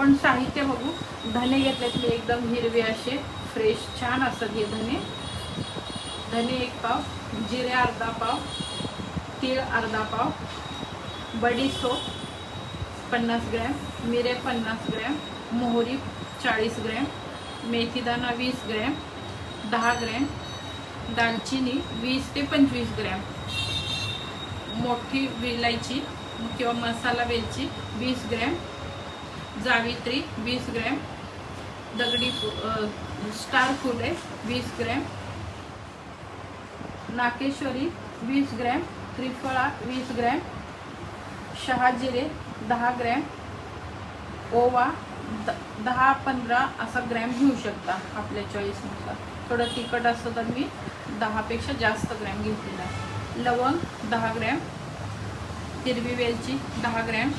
आपण साहित्य बघू. धने घेतलेत मी एकदम हिरवे असे फ्रेश छान असतात हे धने. धने एक पाव जिरे अर्धा पाव तीळ अर्धा पाव बडीसोप पन्नास ग्रॅम मिरे पन्नास ग्रॅम मोहरी चाळीस ग्रॅम मेथीदाणा वीस ग्रॅम दहा ग्रॅम दालचिनी वीस ते पंचवीस ग्रॅम. मोठी विलायची किंवा मसाला वेलची वीस ग्रॅम जावित्री वीस ग्रॅम दगडी फु स्टार फुले वीस ग्रॅम नाकेश्वरी वीस ग्रॅम त्रिफळा वीस ग्रॅम शहाजिरे दहा ग्रॅम ओवा द दहा पंधरा असा ग्रॅम घेऊ शकता आपल्या चॉईसनुसार थोडं तिखट असतं तर मी दहापेक्षा जास्त ग्रॅम घेतलेला लवंग दहा ग्रॅम हिरवी वेलची दहा ग्रॅम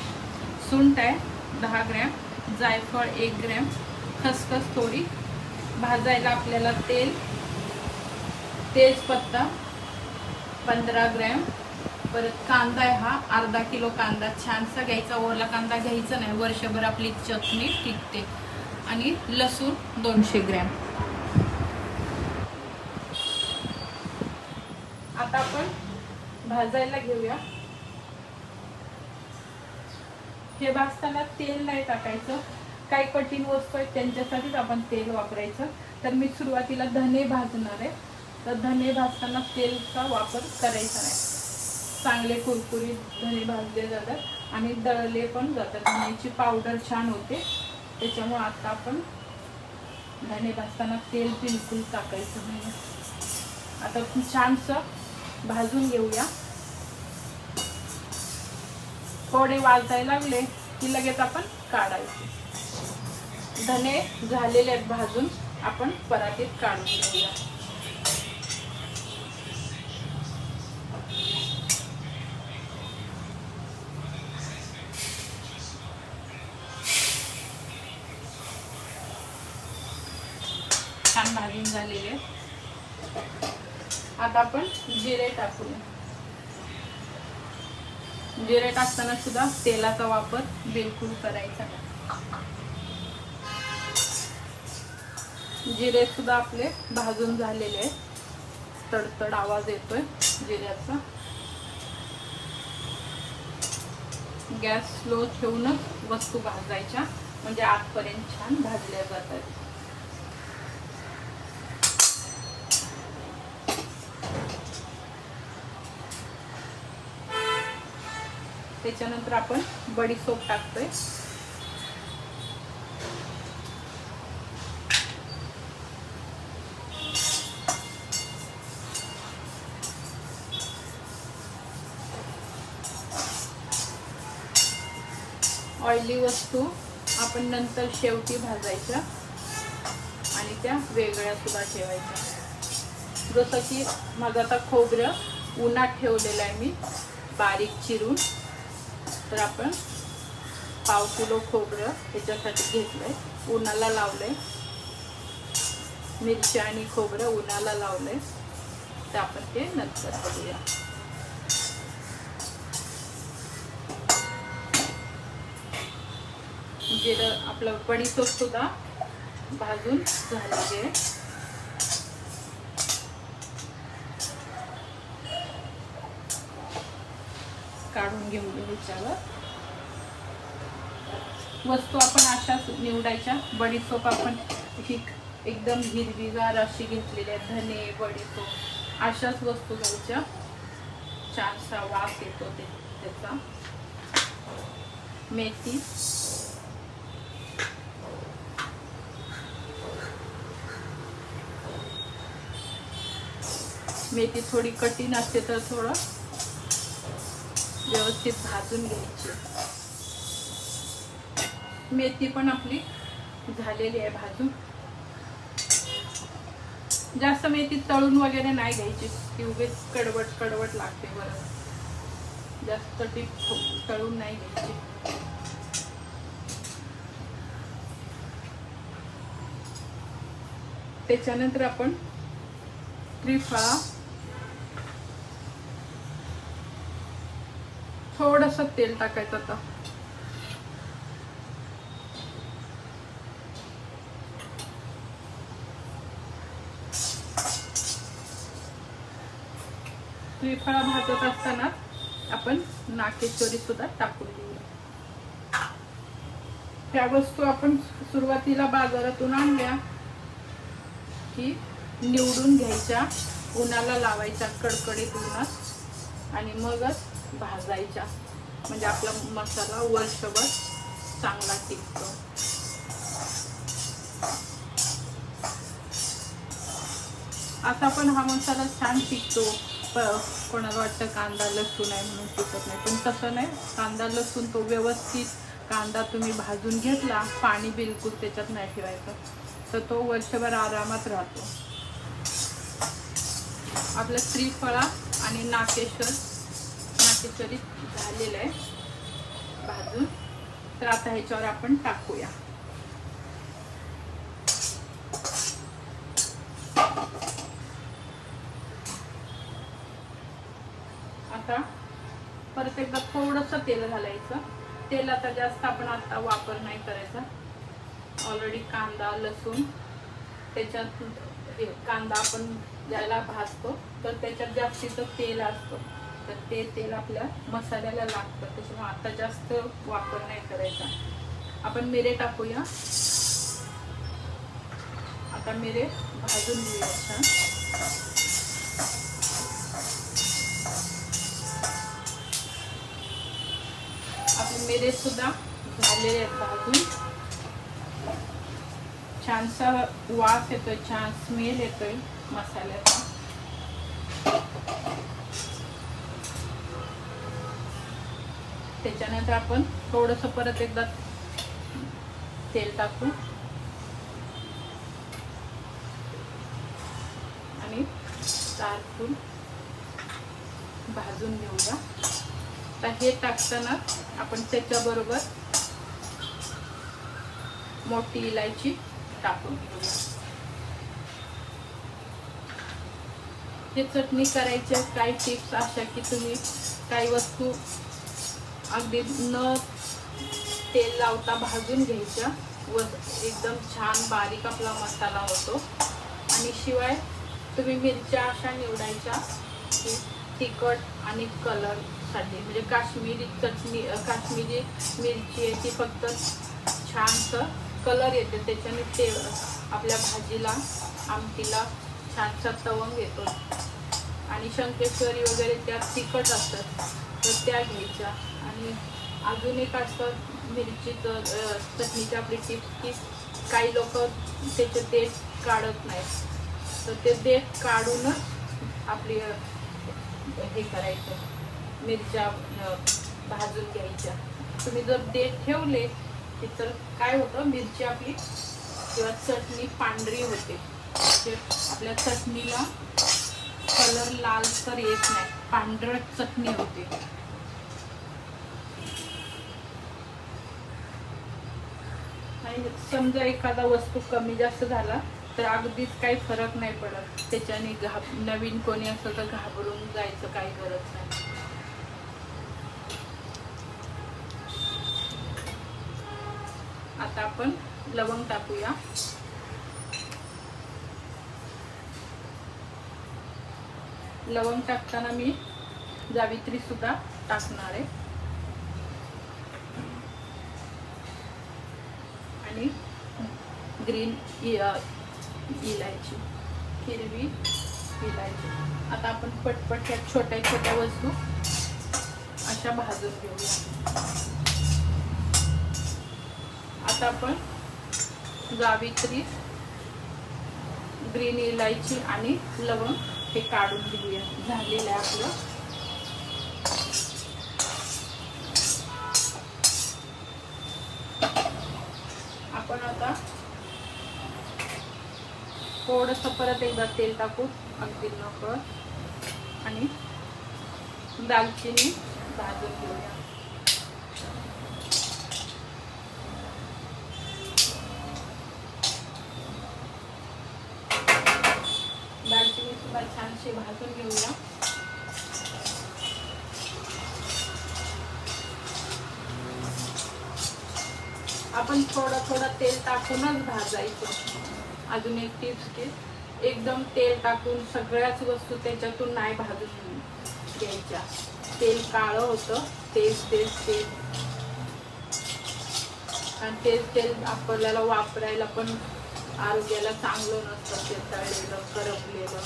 सुंट आहे दहा ग्रॅम जायफळ एक ग्रॅम खसखस थोडी. भाजायला आपल्याला तेल तेजपत्ता पंधरा ग्रॅम. परत कांदा आहे हा अर्धा किलो कांदा. छानसा घ्यायचा ओला कांदा घ्यायचा नाही. वर्षभर आपली चटणी टिकते. आणि लसूण दोनशे ग्रॅम. आता आपण भाजायला घेऊया. हे भाजताना तेल नाही टाकायचं. काही कठीण वस्तू आहेत त्यांच्यासाठीच आपण तेल वापरायचं. तर मी सुरुवातीला धने भाजणार आहे. तर धने भाजताना तेलचा वापर करायचा नाही चांगले कुरकुरीत धने भाजले जातात आणि दळले पण जातात. धण्याची पावडर छान होते. त्याच्यामुळे आता आपण धने भाजताना तेल बिलकुल टाकायचं नाही. आता छानसं भाजून घेऊया. थोडे वाजायला लागले की लगेच आपण काढायचे. धने झालेले आहेत भाजून आपण परातीत काढून घेऊया. छान भाजून झालेले आता आपण जिरे टाकूया. जिरे टाकताना सुद्धा तेलाचा वापर बिलकुल करायचा. जिरे सुद्धा आपले भाजून झालेले आहेत. तडतड आवाज येतोय जिऱ्याचा. गॅस स्लो ठेवूनच वस्तू भाजायच्या. म्हणजे आतपर्यंत छान भाजल्या जातात. त्याच्यानंतर आपण बडीसोप टाकतोय. ऑइली वस्तू आपण नंतर शेवटी भाजायच्या आणि त्या वेगळ्या सुद्धा ठेवायच्या. जसं की माझं आता खोबरं उन्हात ठेवलेलं आहे मी बारीक चिरून. तर आपण पाव किलो खोबरं ह्याच्यासाठी घेतलंय. उन्हाला लावलंय. मिरची आणि खोबरं उन्हाला लावलंय. तर आपण ते नंतर बघूया. जिरं आपलं बडीशोप सुद्धा भाजून झालेली आहे. काढून घेऊन ह्याच्यावर वस्तू आपण अशाच निवडायच्या. बडीसोप आपण ही एकदम हिरवीगार अशी घेतलेली आहे. धने बडीसोप अशाच वस्तू घ्यायच्या. छानसा वास येतो ते त्याचा. मेथी. मेथी थोडी कठीण असते तर थोडं व्यवस्थित भाजून घ्यायची. मेथी पण आपली झालेली आहे भाजून. जास्त मेथी तळून वगैरे नाही घ्यायची ती उगेच कडवट कडवट लागते बरं. जास्त ती तळून नाही घ्यायची. त्याच्यानंतर आपण त्रिफळा थोडंसं तेल टाकायचं आता? त्रिफळा भाजत असताना आपण नाकेश्वरी सुद्धा टाकून त्या वस्तू आपण सुरुवातीला बाजारातून आणल्या की निवडून घ्यायच्या उन्हाला लावायच्या कडकडीत उन्हात आणि मगच भाजायच्या. म्हणजे आपला मसाला वर्षभर चांगला टिकतो. आता पण हा मसाला छान टिकतो. कोणाला वाटतं कांदा लसूण आहे म्हणून टिकत नाही. पण तसं नाही. कांदा लसूण तो व्यवस्थित कांदा तुम्ही भाजून घेतला पाणी बिलकुल त्याच्यात नाही ठेवायचं. तर तो वर्षभर आरामात राहतो. आपलं श्रीफळा आणि नाकेश्वर नाकेश्वरी झालेलं आहे. भाजून. तर आता ह्याच्यावर आपण टाकूया. आता परत एकदा थोडंसं तेल घालायचं. तेल आता जास्त आपण आता वापर नाही करायचा. ऑलरेडी कांदा लसूण त्याच्यात हे कांदा आपण ज्याला भाजतो तर त्याच्यात जास्तीचं तेल असतं. तर ते तेल आपल्या मसाल्याला लागतं त्याच्यामुळे आता जास्त वापर नाही करायचा. आपण मिरे टाकूया. आता मिरे भाजून घेऊया छान. आपले मिरे सुद्धा झालेले आहेत भाजून. छानसा वास येतोय छान स्मेल येतोय मसाल्याचा. त्याच्यानंतर आपण थोडंसं परत एकदा तेल टाकू. आणि तारतून भाजून घेऊया. आता हे टाकताना आपण त्याच्याबरोबर मोठी इलायची टाकून घेऊया. हे चटणी करायच्या काही टिप्स अशा की तुम्ही काही वस्तू अगदी न तेल लावता भाजून घ्यायच्या व एकदम छान बारीक आपला मसाला होतो. आणि शिवाय तुम्ही मिरच्या अशा निवडायच्या की तिखट आणि कलरसाठी म्हणजे काश्मीरी चटणी काश्मीरी मिरची आहे ती फक्त छानसं कलर येते. त्याच्याने ते आपल्या भाजीला आमटीला छानसा तवंग येतो. आणि शंकेश्वरी वगैरे त्यात तिखट असतात तर त्या घ्यायच्या. आणि अजून एक असतं मिरचीचं अ, चटणीची आपली टिप की काही लोक त्याचे देठ काढत नाहीत. तर ते देठ काढूनच आपली हे करायचं. मिरच्या भाजून घ्यायच्या. तुम्ही जर देठ ठेवले की तर काय होतं मिरची आपली किंवा चटणी पांढरी होते. म्हणजे आपल्या चटणीला कलर लाल तर येत नाही पांढरट चटणी होते. आणि समजा एखादा वस्तू कमी जास्त झाला तर अगदीच काही फरक नाही पडत. त्याच्याने घाब नवीन कोणी असं तर घाबरून जायचं काही गरज नाही. आता आपण लवंग टाकूया. लवंग टाकताना मी जावित्री सुद्धा टाकणार आहे. ग्रीन इलायची हिरवी इलायची. आता आपण पटपट ह्या छोट्या छोट्या वस्तू अशा भाजून घेऊया. आता आपण जावित्री ग्रीन इलायची आणि लवंग हे काढून घेऊया. झालेलं आहे आपलं. थोडंसं परत एकदा तेल टाकू अगदी नकळत आणि दालचिनी भाजून घेऊया. दालचिनी सुद्धा छानशी भाजून घेऊया. आपण थोडं थोडं तेल टाकूनच भाजायचं. अजून एक टिप्स की एकदम तेल टाकून सगळ्याच वस्तू त्याच्यातून नाही भाजून घ्यायच्या. तेल काळं होतं तेच तेच तेल. आणि तेच तेल आपल्याला वापरायला पण आरोग्याला चांगलं नसतं ते तळलेलं करपलेलं.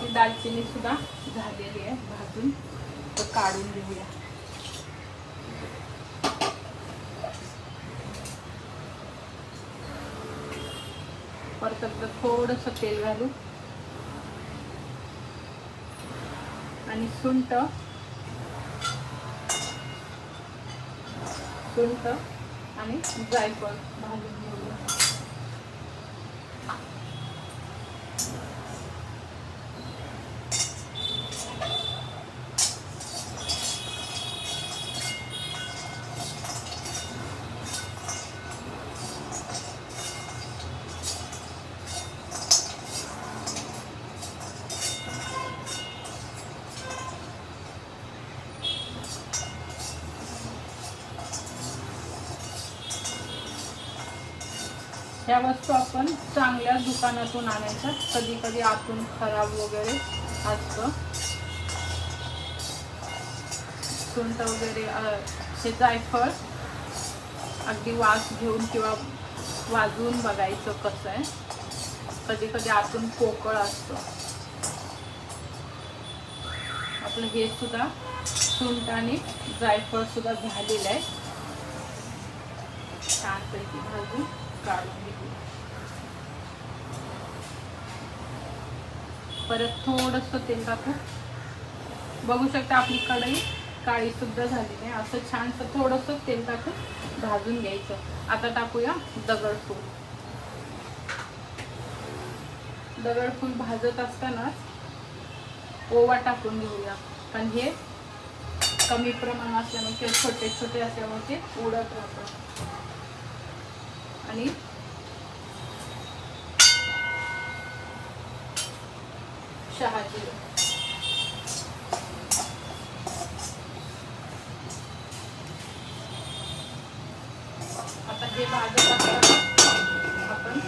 ही दालचिनी सुद्धा झालेली आहे भाजून तर काढून घेऊया. परत एकदा थोडंसं तेल घालू. आणि सुंट. सुंट आणि जायफळ भाजून घेऊ. ह्या वस्तू आपण चांगल्या दुकानातून आणायच्या. कधी कधी आतून खराब वगैरे असतं. सुंट वगैरे हे जायफळ. अगदी वास घेऊन किंवा वाजवून बघायचं कसं आहे. कधी कधी आतून पोकळ असतं. आपलं हे सुद्धा सुंट आणि जायफळ सुद्धा झालेलं आहे. छानपैकी भाजून. काढून परत थोडस तेल टाकू. बघू शकता आपली कढई काळी सुद्धा झाली नाही असं छानसं थोडस तेल टाकून भाजून घ्यायचं. आता टाकूया दगडफूल दगडफूल भाजत असतानाच ओवा टाकून घेऊया. कारण हे कमी प्रमाण असल्यामुळे किंवा छोटे छोटे असल्यामुळे ते उडत राहतं आणि शहाजी. आता हे भाजत आपण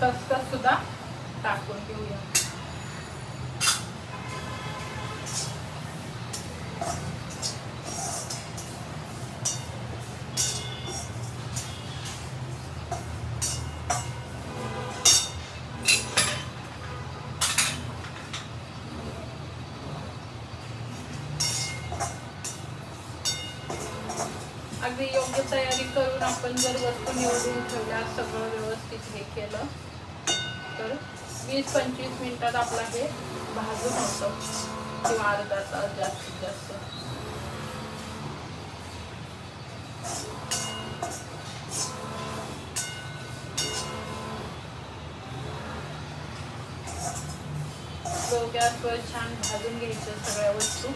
खसखस सुद्धा टाकून घेऊया. वीस पंचवीस मिनिटात आपला हे भाजून होतं. किंवा अर्धा तास जास्तीत जास्त. गॅसवर छान भाजून घ्यायचं सगळ्या वस्तू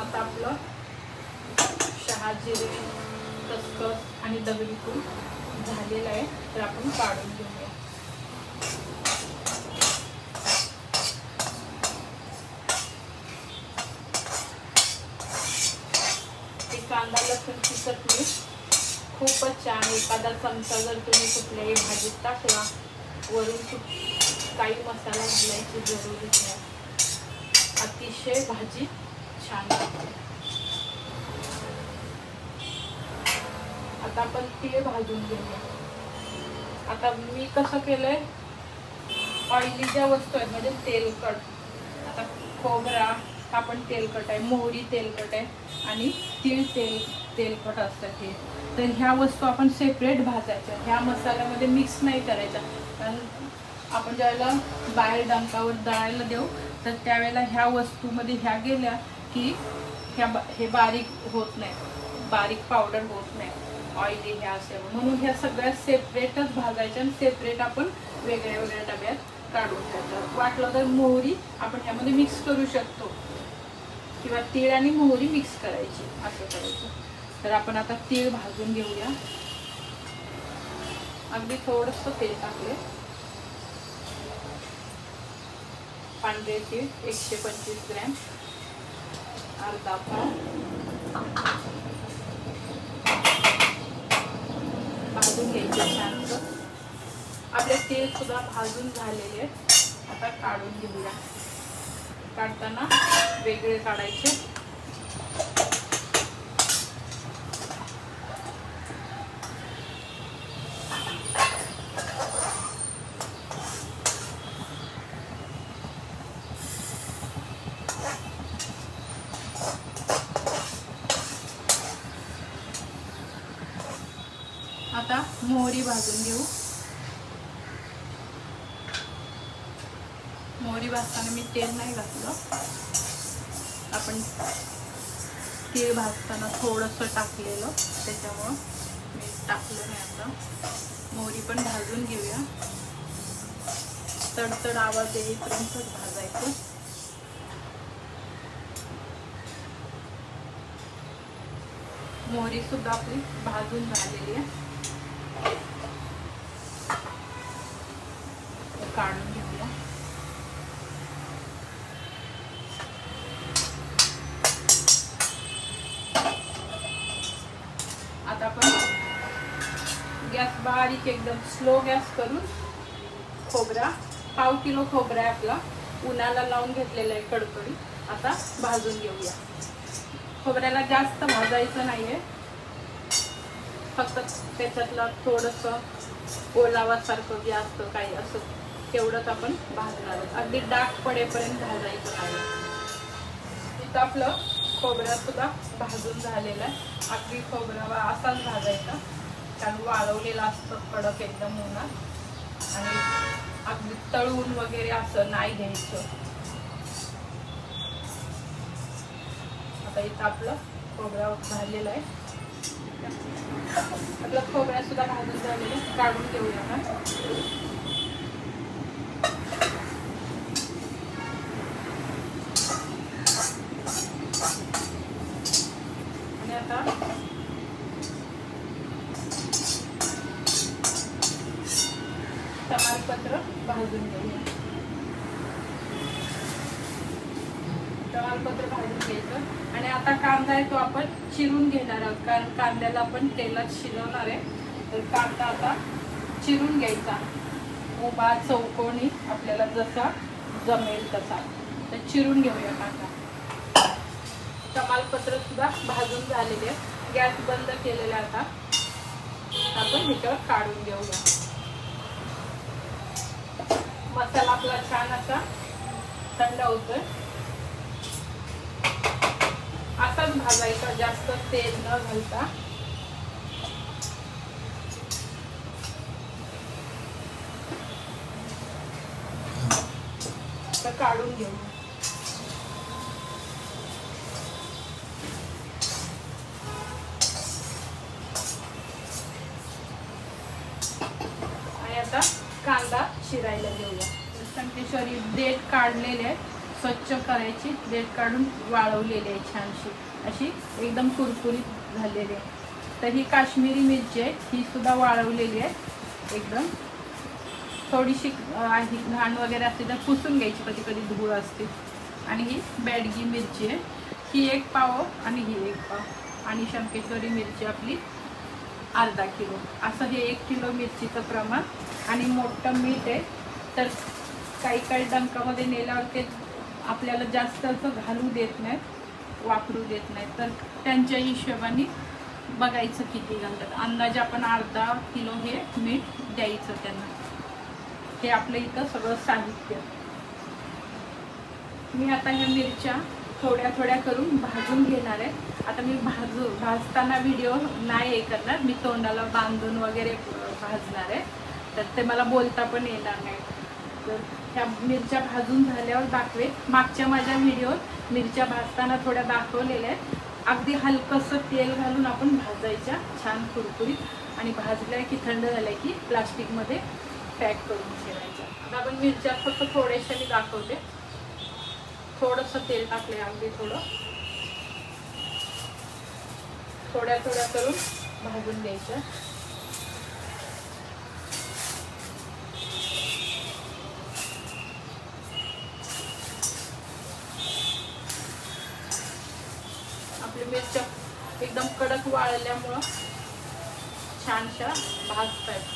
आता आपलं शहाजिरे खसखस आणि दगडी फूल झालेलं आहे तर आपण काढून घेऊया ही कांदा लसूणची चटणी खूपच छान एखादा चमचा जर तुम्ही कुठल्याही भाजीत टाकला वरून काही मसाला घालायची जरुरीच नाही. अतिशय भाजी छान आता आपण ते भाजून घेऊया. आता मी कसं केलंय? ऑइली ज्या वस्तू आहेत म्हणजे तेलकट. आता खोबरा हा पण तेलकट आहे. मोहरी तेलकट आहे. आणि तीळ तेल तेलकट असतात हे तर ह्या वस्तू आपण सेपरेट भाजायच्या. ह्या मसाल्यामध्ये मिक्स नाही करायच्या. कारण आपण ज्यावेळेला बाहेर डंकावर दळायला देऊ तर त्यावेळेला ह्या वस्तूमध्ये ह्या गेल्या की ह्या बा- हे बारीक होत नाही. बारीक पावडर होत नाही. ऑइली ह्या असल्यामुळे म्हणून ह्या सगळ्या सेपरेटच भाजायच्या आणि सेपरेट आपण वेगळ्या वेगळ्या डब्यात काढून घ्यायचं वाटलं तर मोहरी आपण ह्यामध्ये मिक्स करू शकतो. किंवा तीळ आणि मोहरी मिक्स करायची असं करायचं. तर आपण आता तीळ भाजून घेऊया. अगदी थोडस तेल टाकले. पांढरे तीळ एकशे पंचवीस ग्रॅम. अर्धा पाव. भाजून घ्यायचे छान आपले तेल सुद्धा भाजून झालेले आहेत. आता काढून घेऊया. काढताना वेगळे काढायचे. आता मोहरी भाजून घेऊ मोहरी भाजताना मी तेल नाही घातलं. आपण तीळ भाजताना थोडंसं टाकलेलं त्याच्यामुळं मी टाकलं नाही आता. मोहरी पण भाजून घेऊया. तडतड आवाज येईपर्यंतच भाजायचं. मोहरी सुद्धा आपली भाजून झालेली आहे. एकदम स्लो गॅस करून खोबरा पाव किलो खोबरा आहे आपला उन्हाला लावून घेतलेला आहे कडकडी आता भाजून घेऊया. खोबऱ्याला जास्त भाजायचं नाही आहे फक्त त्याच्यातलं थोडंसं ओलावासारखं जे असतं काही असं तेवढंच आपण भाजणार आहोत. अगदी डाग पडेपर्यंत भाजायचं नाही. इथं आपलं खोबरा सुद्धा भाजून झालेलं आहे. अगदी खोबरा असाच भाजायचा. कारण वाळवलेला असतं कडक एकदम उन्हात. आणि अगदी तळून वगैरे असं नाही घ्यायचं. आता इथं आपलं खोबरा झालेलं आहे. आपलं खोबऱ्या सुद्धा भाजून झालेलं काढून घेऊया आता कांदा आहे तो आपण चिरून घेणार आहोत. कारण कांद्याला आपण तेलात शिजवणार आहे. तर कांदा आता चिरून घ्यायचा. उभा चौकोनी आपल्याला जसा जमेल तसा. तर चिरून घेऊया कांदा. तमालपत्र सुद्धा भाजून झालेले आहे गॅस बंद केलेला आता. आपण ह्याच्यावर काढून घेऊया. मसाला आपला छान असा थंड होतोय. असाच भाजायचा जास्त तेल न घालता. तर काढून घेऊ. आणि आता कांदा चिरायला घेऊया. संकेश्वरी देठ काढलेले आहे स्वच्छ करायची देठ काढून वाळवलेली आहे छानशी. अशी एकदम कुरकुरीत झालेली आहे. तर ही काश्मीरी मिरची आहे ही सुद्धा वाळवलेली आहे. एकदम थोडीशी आहे घाण वगैरे असते तर पुसून घ्यायची कधी कधी धूळ असते. आणि ही बॅडगी मिरची आहे. ही एक पाव आणि ही एक पाव. आणि शंकेश्वरी मिरची आपली अर्धा किलो. असं हे एक किलो मिरचीचं प्रमाण. आणि मोठं मीठ आहे. तर काही काही डंकामध्ये नेल्यावर ते आपल्याला जास्त असं घालू देत नाहीत. वापरू देत नाही तर त्यांच्या हिशोबाने बघायचं किती घालतात. अंदाजे आपण अर्धा किलो हे मीठ द्यायचं त्यांना. हे आपलं इथं सगळं साहित्य. मी आता ह्या मिरच्या थोड्या थोड्या करून भाजून घेणार आहे. आता मी भाजू भाजताना व्हिडिओ नाही हे करणार. मी तोंडाला बांधून वगैरे भाजणार आहे. तर ते मला बोलता पण येणार नाही. तर ह्या मिरच्या भाजून झाल्यावर दाखवे मागच्या माझ्या व्हिडिओत मिरच्या भाजताना थोड्या दाखवलेल्या आहेत. अगदी हलकंसं तेल घालून आपण भाजायच्या छान कुरकुरीत आणि भाजल्या की थंड झाल्या की प्लास्टिकमध्ये पॅक करून ठेवायच्या आता आपण मिरच्या फक्त थोड्याशा मी दाखवते. थोडंसं तेल टाकले अगदी थोडं. थोड्या थोड्या करून भाजून द्यायच्या एकदम कडक वाळल्यामुळं छानशा भाजतात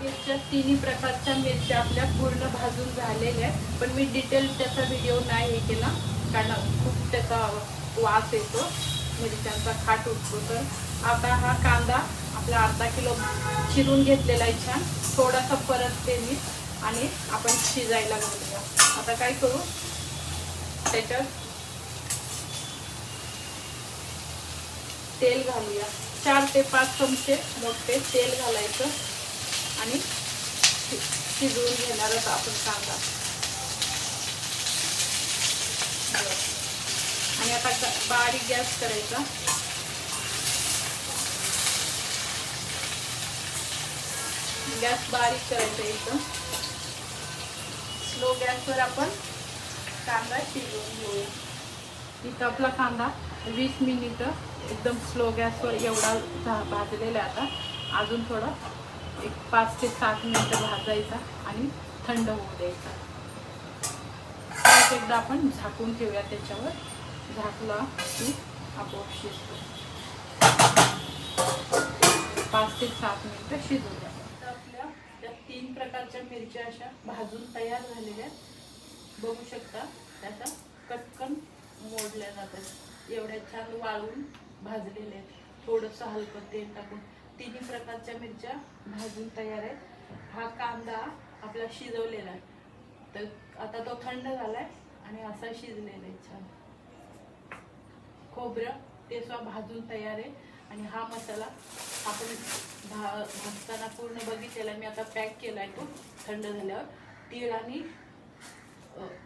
मिरच्या तिन्ही प्रकारच्या मिरच्या आपल्या पूर्ण भाजून झालेल्या आहेत. पण मी डिटेल त्याचा व्हिडिओ नाही हे केला कारण खूप त्याचा वास येतो मिरच्यांचा खाट उठतो. तर आता हा कांदा आपला अर्धा किलो चिरून घेतलेला आहे छान. थोडासा परत ते मी आणि आपण शिजायला घालूया. आता काय करू? त्याच्यात तेल घालूया. चार ते पाच चमचे मोठे तेल घालायचं. आणि शिजवून घेणारच आपण कांदा. आणि आता बारीक गॅस करायचा. गॅस बारीक करायचा एकदम. स्लो गॅसवर आपण कांदा शिजवून घेऊया. इथं आपला कांदा वीस मिनिटं एकदम स्लो गॅसवर एवढा झा- भाजलेला आता. अजून थोडा एक पाच ते सात मिनटं भाजायचा आणि थंड होऊ द्यायचा. एकदा आपण झाकून ठेवूया त्याच्यावर. झाकला की आपोआप शिजतो. पाच ते सात मिनटं शिजू द्या आपल्या त्या तीन प्रकारच्या मिरच्या अशा भाजून तयार झालेल्या बघू शकता त्याचा कटकन मोडल्या जातात. एवढ्या छान वाळून भाजलेले आहेत. थोडंसं हलकं तेल टाकून तिन्ही प्रकारच्या मिरच्या भाजून तयार आहेत. हा कांदा आपला शिजवलेला आहे. तर आता तो थंड झालाय आणि असा शिजलेला आहे छान. खोबरं ते सुद्धा भाजून तयार आहे. आणि हा मसाला आपण भा भाजताना पूर्ण बघितलेला मी आता पॅक केला आहे तो थंड झाल्यावर. तीळ आणि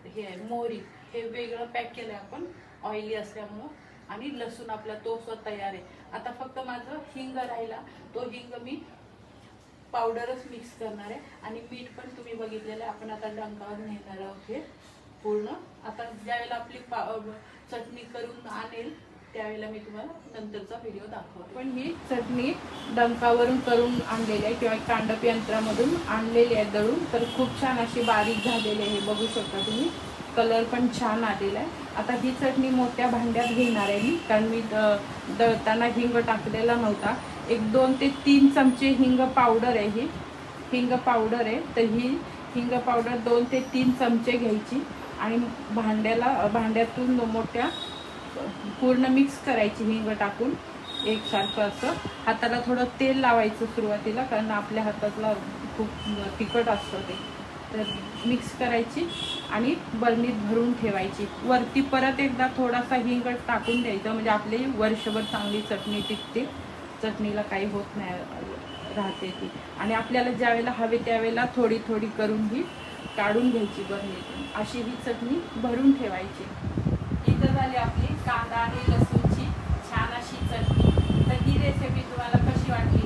हे आहे मोहरी. हे वेगळं पॅक केलंय आपण. ऑइली असल्यामुळं. आणि लसूण आपला तो स्वतः तयार आहे. आता फक्त माझं हिंग राहिला. तो हिंग मी पावडरच मिक्स करणार आहे. आणि मीठ पण तुम्ही बघितलेलं आहे. आपण आता डंकावर नेणार आहोत हे पूर्ण. आता ज्यावेळेला आपली पा चटणी करून आणेल त्यावेळेला मी तुम्हाला नंतरचा व्हिडिओ दाखवतो. पण ही चटणी डंकावरून करून आणलेली आहे किंवा कांडप यंत्रामधून आणलेली आहे दळून. तर खूप छान अशी बारीक झालेली आहे. हे बघू शकता तुम्ही. कलर पण छान आलेला आहे. आता ही चटणी मोठ्या भांड्यात घेणार आहे मी कारण मी द- दळताना हिंग टाकलेला नव्हता. एक दोन ते तीन चमचे हिंग पावडर आहे ही. हिंग पावडर आहे तर ही हिंग पावडर दोन ते तीन चमचे घ्यायची आणि भांड्याला भांड्यातून मोठ्या पूर्ण मिक्स करायची हिंग टाकून एकसारखं असं. हाताला थोडं तेल लावायचं सुरुवातीला कारण आपल्या हातातला खूप तिखट असतं ते. तर मिक्स करायची आणि बरणीत भरून ठेवायची. वरती परत एकदा थोडासा हिंग टाकून द्यायचा. म्हणजे आपली वर्षभर चांगली चटणी टिकते. चटणीला काही होत नाही राहते ती. आणि आपल्याला ज्यावेळेला हवे त्यावेळेला थोडी थोडी करून ही काढून घ्यायची बरणीतून अशी ही चटणी भरून ठेवायची. इथं झाली आपली कांदा आणि लसूणची छान अशी चटणी. तर ही रेसिपी तुम्हाला कशी वाटली?